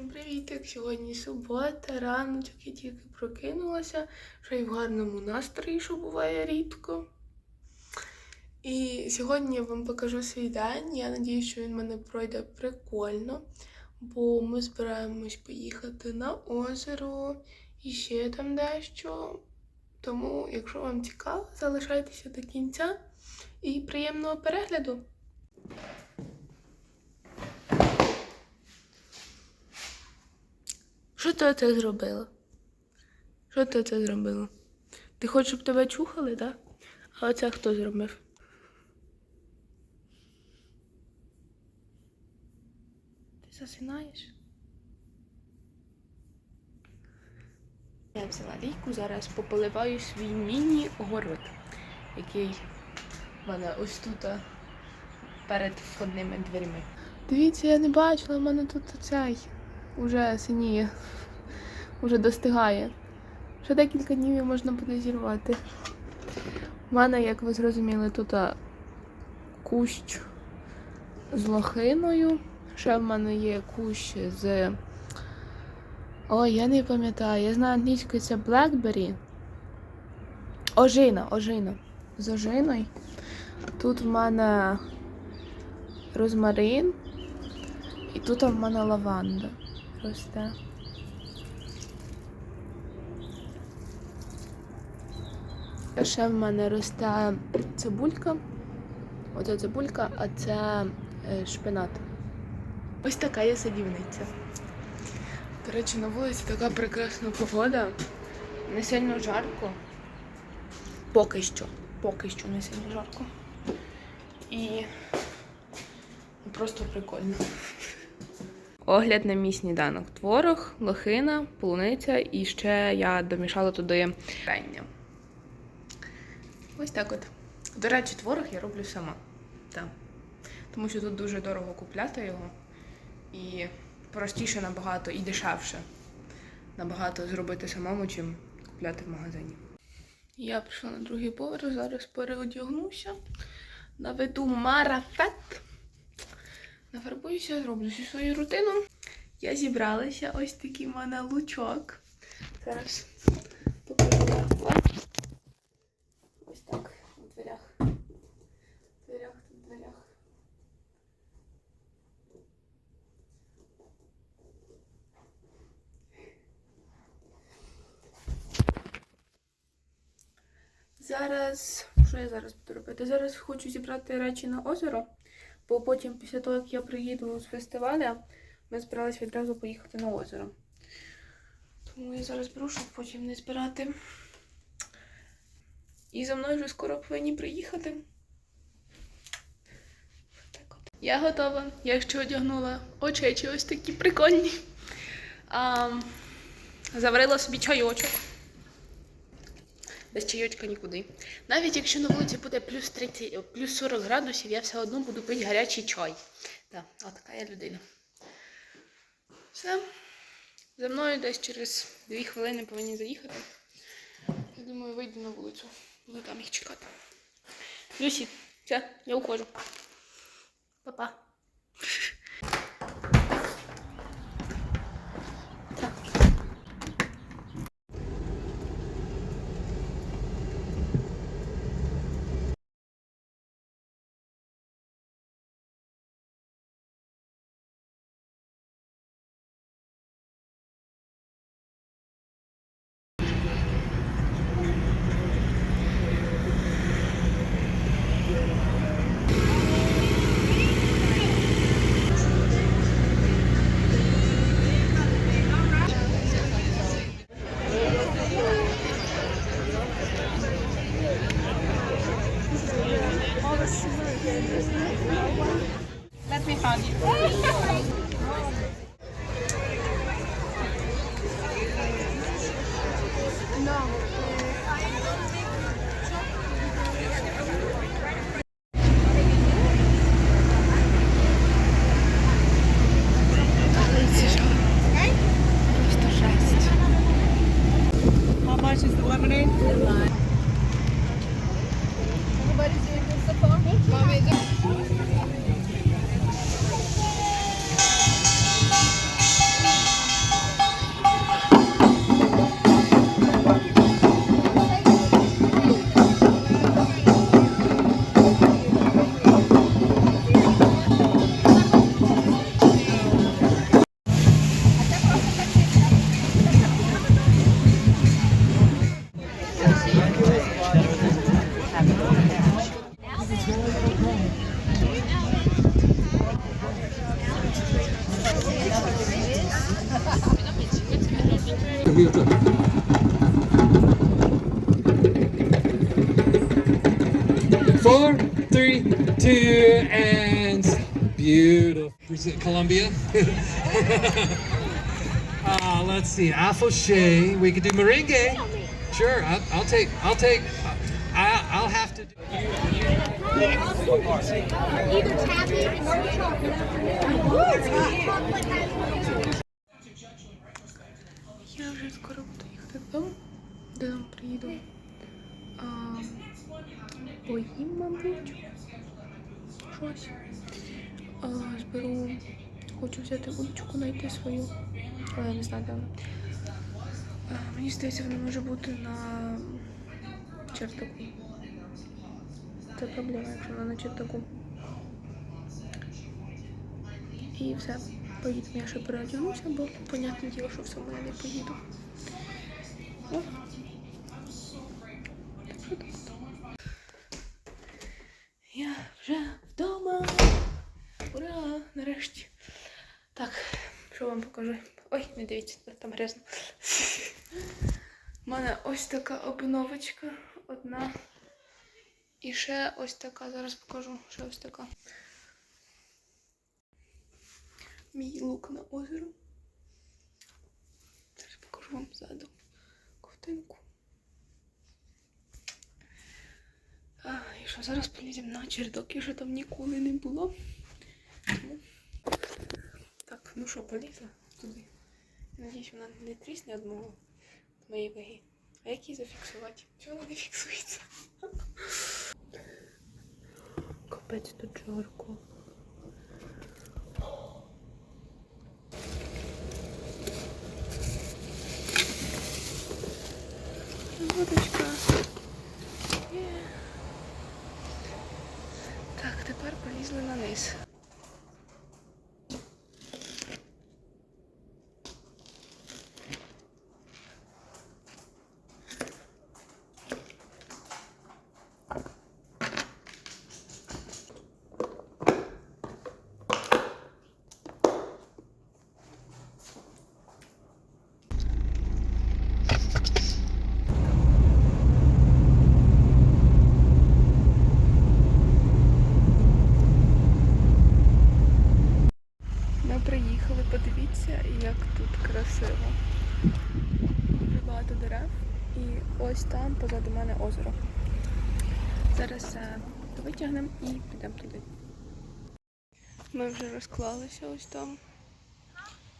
Всім привіт! Сьогодні субота, раночок, я тільки прокинулася, що й в гарному настрої, що буває рідко. І сьогодні я вам покажу свій день. Я сподіваюся, що він в мене пройде прикольно, бо ми збираємось поїхати на озеро і ще там дещо. Тому, якщо вам цікаво, залишайтеся до кінця і приємного перегляду! Що ти це зробила? Що ти це зробила? Ти хочеш, щоб тебе чухали, так? А оце хто зробив? Ти засинаєш? Я взяла лійку, зараз пополиваю свій міні-город, який в мене ось тут перед входними дверима. Дивіться, я не бачила, в мене тут цей уже синіє, уже достигає. Ще декілька днів і можна буде зірвати. У мене, як ви зрозуміли, тут кущ з лохиною. Ще в мене є кущ з. Ой, я не пам'ятаю. Я знаю англійською це Blackberry. Ожина, ожина. З ожиною. Тут в мене розмарин. І тут в мене лаванда росте. Ще в мене росте цибулька. Оце цибулька, а це е, шпинат. Ось така є садівниця. До речі, на вулиці така прекрасна погода. Не сильно жарко. Поки що. Поки що не сильно жарко. І просто прикольно. Огляд на мій сніданок. Творог, лохина, полуниця і ще я домішала туди варення. Ось так от. До речі, творог я роблю сама. Так. Тому що тут дуже дорого купляти його. І простіше набагато і дешевше. Набагато зробити самому, чим купляти в магазині. Я прийшла на другий поверх, зараз переодягнуся. Наведу марафет. Нафарбуюся, зроблю всю свою рутину. Я зібралася, ось такий в мене лучок. Зараз покажу. Ось так, у дверях. В дверях, тут дверях. Зараз, що я зараз буду робити? Зараз хочу зібрати речі на озеро, бо потім, після того, як я приїду з фестиваля, ми збиралися відразу поїхати на озеро. Тому я зараз беру, щоб потім не збирати. І за мною вже скоро повинні приїхати. Так от. Я готова. Я ще одягнула очечі ось такі прикольні. А, заварила собі чайочок. Без чайочка нікуди. Навіть якщо на вулиці буде плюс 30, плюс 40 градусів, я все одно буду пити гарячий чай. Так, от така я людина. Все. За мною десь через 2 хвилини повинні заїхати. Я думаю, вийду на вулицю. Буду там їх чекати. Люсі, все, я уходжу. Па-па. Computer. Four, three, two, and beautiful. Colombia. uh, let's see, affoche. We could do merengue. Sure, I'll, I'll take. I'll take. I, I'll have to. Do, Either taffy or chocolate. Скоро буду їхати додому, додому приїду. А, поїм, мабуть. Щось. А, зберу. Хочу взяти удочку, знайти свою. Але не знаю, де вона. А, мені здається, вона може бути на чертаку. Це проблема, якщо вона на чертаку. І все. Поїдемо, я ще переодягнуся, бо, понятне діло, що в самому я не поїду. Що так. Я вже вдома. Ура! Нарешті. Так, що вам покажу? Ой, не дивіться, там грязно. У мене ось така обновочка одна. І ще ось така, зараз покажу, ще ось така. Мій лук на озеро. Зараз покажу вам ззаду ковтинку. І що зараз поліземо на чердак, я вже там ніколи не було. Так, ну що, полізла туди. Надіюсь, вона не трісне одного з моєї ваги. А як її зафіксувати? Чого вона не фіксується? Капець тут жарко. Водочка. Є. Так, тепер полізли на низ. Ми приїхали, подивіться, як тут красиво. Багато дерев. І ось там позаду мене озеро. Зараз е, витягнемо і підемо туди. Ми вже розклалися ось там.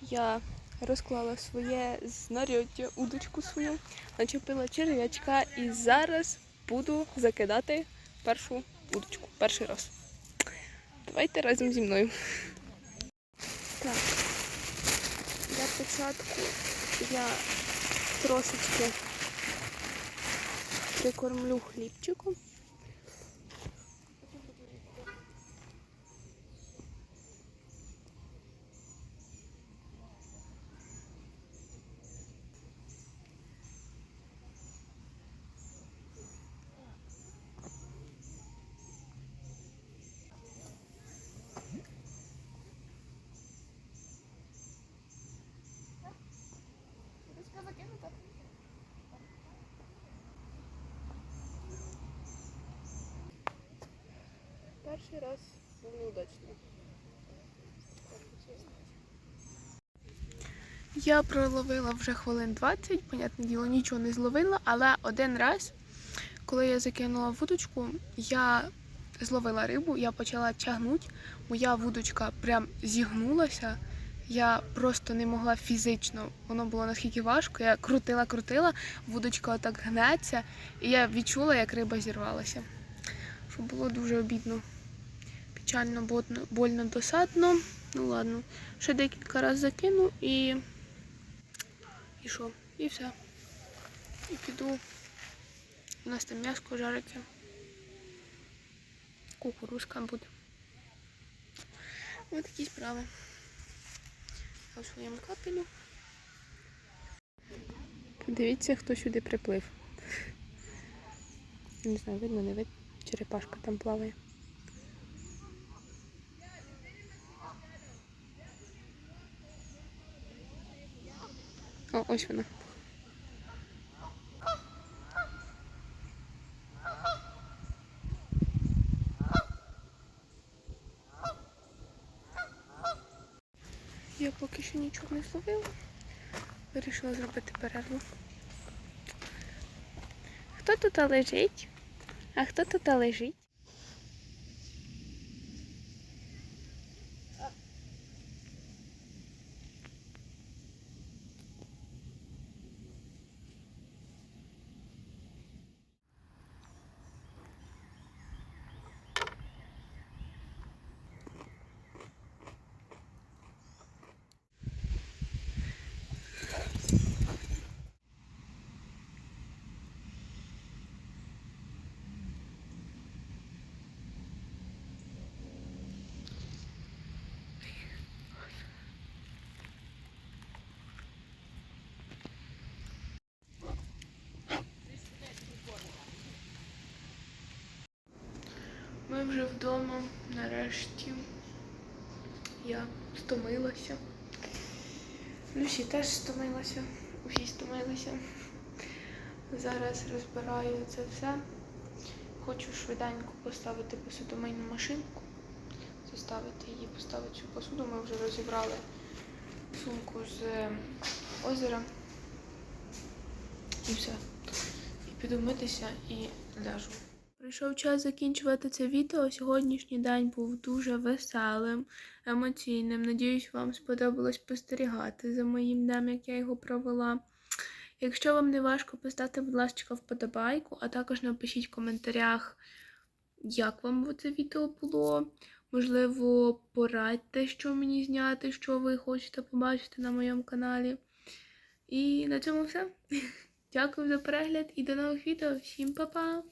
Я розклала своє знаряддя, удочку свою, начепила черв'ячка і зараз буду закидати першу удочку. Перший раз. Давайте разом зі мною. Так. Для початку я трошечки прикормлю хлібчиком. Перший раз був неудачний. Я проловила вже хвилин 20, понятне діло, нічого не зловила, але один раз, коли я закинула вудочку, я зловила рибу, я почала тягнути, моя вудочка прям зігнулася. Я просто не могла фізично, воно було наскільки важко. Я крутила, крутила, вудочка отак гнеться, і я відчула, як риба зірвалася. Що було дуже обідно. Печально, больно, досадно. Ну ладно. Ще декілька разів закину і. І що? І все. І піду. У нас там м'яско жариться. Кукурузка буде. Ось такі справи. Я у своєму капелю. Подивіться, хто сюди приплив. Не знаю, видно, не видно. Черепашка там плаває. Ось вона. Я поки що нічого не зловила. Вирішила зробити перерву. Хто тут лежить? А хто тут лежить? Ми вже вдома, нарешті. Я стомилася. Люсі теж стомилася. Усі стомилися. Зараз розбираю це все. Хочу швиденько поставити посудомийну машинку. Заставити її поставити цю посуду. Ми вже розібрали сумку з озера. І все. І піду митися і ляжу. Прийшов час закінчувати це відео. Сьогоднішній день був дуже веселим, емоційним. Надіюсь, вам сподобалось спостерігати за моїм днем, як я його провела. Якщо вам не важко, поставте, будь ласка, вподобайку, а також напишіть в коментарях, як вам це відео було. Можливо, порадьте, що мені зняти, що ви хочете побачити на моєму каналі. І на цьому все. Дякую за перегляд і до нових відео. Всім па-па!